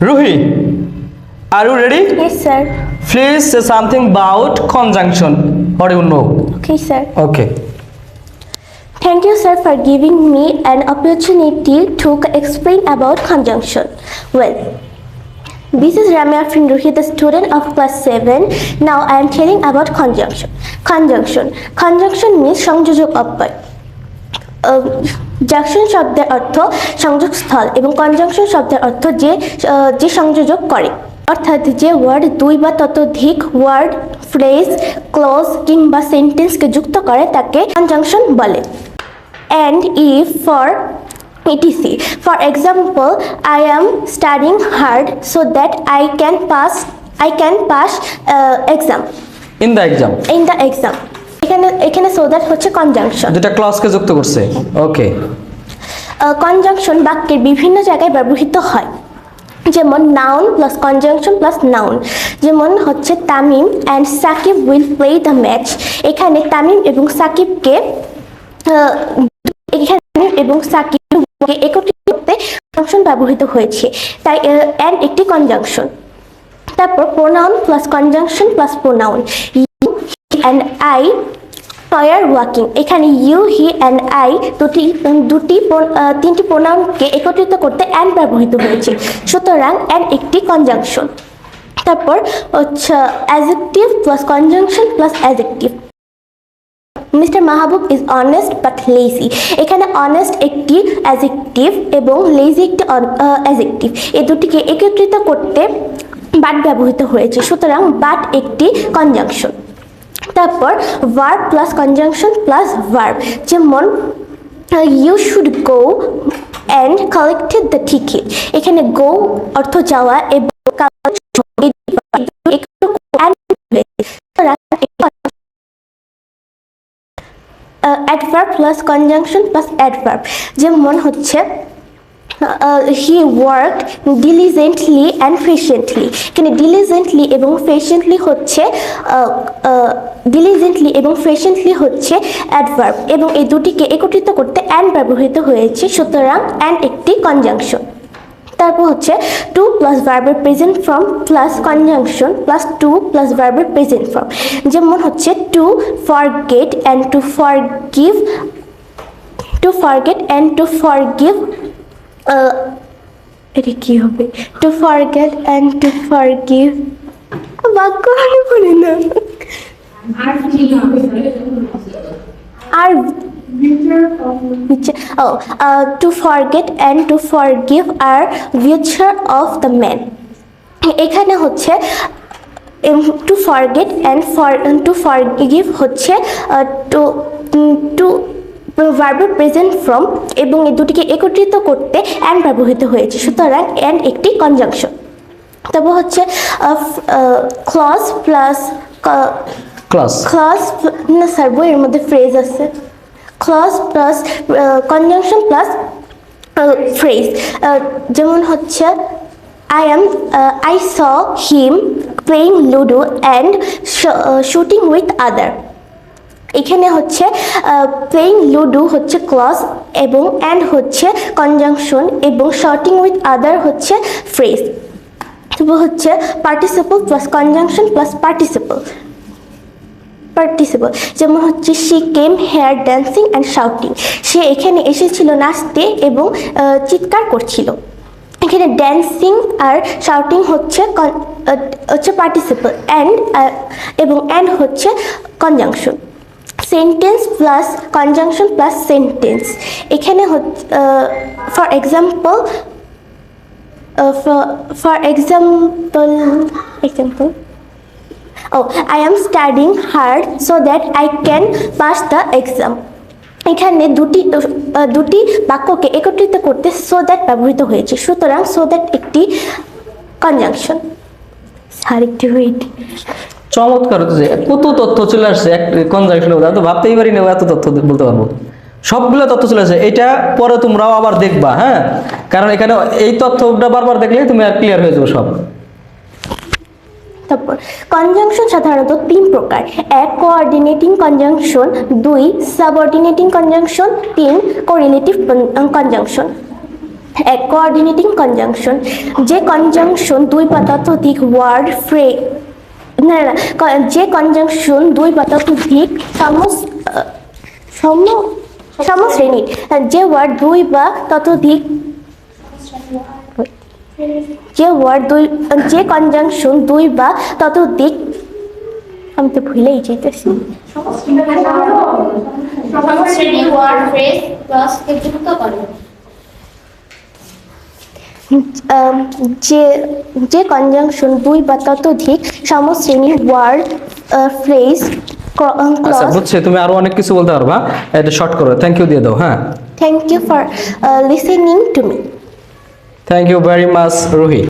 Ruhi, are you ready? Yes, sir. Please say something about conjunction. What do you know? Okay, sir. Okay. Thank you, sir, for giving me an opportunity to explain about conjunction. Well, this is Ramya Finruhi, the student of class 7. Now I am telling about conjunction. Conjunction. Conjunction means সংযোজক অব্যয় junction শব্দের অর্থ সংযোগস্থল এবং conjunction শব্দের অর্থ যে যে সংযোজক করে। অর্থাৎ যে ওয়ার্ড দুই বা ততোধিক ওয়ার্ড ফ্রেজ ক্লোজ কিংবা সেন্টেন্সকে যুক্ত করে তাকে কনজাংশন বলে। And if for for example i am studying hard so that i can pass i can pass uh, exam. In the exam. in the exam. এখানে এখানে so that হচ্ছে conjunction দুটা ক্লাসকে যুক্ত করছে। ওকে কনজাংশন বাক্যের বিভিন্ন জায়গায় ব্যবহৃত হয়। যেমন noun plus conjunction plus noun যেমন হচ্ছে Tamim and Shakib will play the match এখানে তামিম এবং সাকিবকে এখানে এবং সাকিবকে একত্রিত করতে কনজাংশন ব্যবহৃত হয়েছে। তাই অ্যান্ড একটি কনজাংশন তারপর pronoun plus conjunction plus pronoun you and I are walking এখানে ইউ হি অ্যান্ড আই দুটি দুটি তিনটি প্রোনাউনকে একত্রিত করতে অ্যান্ড ব্যবহৃত হয়েছে। সুতরাং অ্যান্ড একটি কনজাংশন তারপর, হচ্ছে adjective plus conjunction plus adjective mister Mahbub is honest but lazy এখানে অনেস্ট একটি অ্যাজেক্টিভ এবং লেজি একটি অ্যাজেক্টিভ এই দুটিকে একত্রিত করতে বাট ব্যবহৃত হয়েছে। সুতরাং বাট একটি কনজাংশন তারপর verb plus conjunction plus verb যেমন you should go and collected the ticket এখানে গো অর্থ যাওয়া এবং adverb plus conjunction plus adverb যেমন হচ্ছে he work diligently and patiently এখানে ডিলিজেন্টলি এবং পেশেন্টলি হচ্ছে ডিলিজেন্টলি এবং পেশেন্টলি হচ্ছে অ্যাডভার্ব এবং এই দুটিকে একত্রিত করতে অ্যান্ড ব্যবহৃত হয়েছে সুতরাং অ্যান্ড একটি কনজাংশন তারপর হচ্ছে টু প্লাস ভার্বের present form plus conjunction plus to plus ভার্বের প্রেজেন্ট ফর্ম যেমন হচ্ছে to forget and to forgive to forget and to forgive এটা কি হবে? To forget and to forgive বাক্য আমি বলি না। আর oh, uh, to forget and to forgive are future of এখানে হচ্ছে to forget and for to forgive হচ্ছে টু টু ভার্বের প্রেজেন্ট ফ্রম এবং এই দুটিকে একত্রিত করতে অ্যান্ড ব্যবহৃত হয়েছে। সুতরাং অ্যান্ড একটি কনজাংশন তারপর হচ্ছে ক্লজ প্লাস ক্লস ক্লজ না স্যার বইয়ের মধ্যে ফ্রেজ আছে। Clause plus conjunction plus phrase যেমন হচ্ছে I am I saw him playing ludo and shooting with other এখানে হচ্ছে প্লেইং লুডো হচ্ছে ক্লজ এবং অ্যান্ড হচ্ছে কনজাংশন এবং শটিং উইথ আদার হচ্ছে ফ্রেজ হচ্ছে participle plus conjunction plus participle participle যেমন হচ্ছে she came here dancing and shouting সে এখানে এসেছিল নাচতে এবং চিৎকার করছিল। এখানে ড্যান্সিং আর শাউটিং হচ্ছে হচ্ছে পার্টিসিপল অ্যান্ড এবং অ্যান্ড হচ্ছে conjunction sentence plus conjunction plus sentence এখানে for example for example example O I am studying hard so that I can pass the exam এখানে দুটি দুটি বাক্যকে একত্রিত করতে সো দ্যাট ব্যবহৃত হয়েছে। সুতরাং সো দ্যাট একটি কনজাংশন একটু wait. চমৎকার হচ্ছে কত তথ্য চলে আসছে এক কনজাংশনের তো ভাবতেই পারি না এত তথ্য বলতে পারব। সবগুলো তথ্য চলে আসছে, এটা পরে তোমরাও আবার দেখবা হ্যাঁ? কারণ এখানে এই তথ্যটা বারবার দেখলে তুমি আর ক্লিয়ার হয়ে যাবে সব। তারপর কনজাংশন সাধারণত তিন প্রকার। এক কোঅর্ডিনেটিং কনজাংশন দুই সাবঅর্ডিনেটিং কনজাংশন তিন কোরিলেটিভ কনজাংশন এক কোঅর্ডিনেটিং কনজাংশন যে কনজাংশন দুই বা ততোধিক ওয়ার্ড ফ্রে না না, যে কনজাংশন দুই সমস আহ, সম সমশ্রেণীর যে ওয়ার্ড দুই বা ততোধিক যে ওয়ার্ড দুই যে কনজাংশন দুই বা ততোধিক আমি তো ভুলেই যেতেছি সমশ্রেণী ওয়ার্ড ফ্রেজ প্লাস যুক্ত করে যে যে কনজাংশন দুই বা ততোধিক সমশ্রেণী ওয়ার্ড ফ্রেজ আচ্ছা বুঝছি তুমি আরও অনেক কিছু বলতে পারবা। এটা শর্ট করো থ্যাংক ইউ দিয়ে দাও হ্যাঁ। Thank you for listening to me thank you very much Ruhi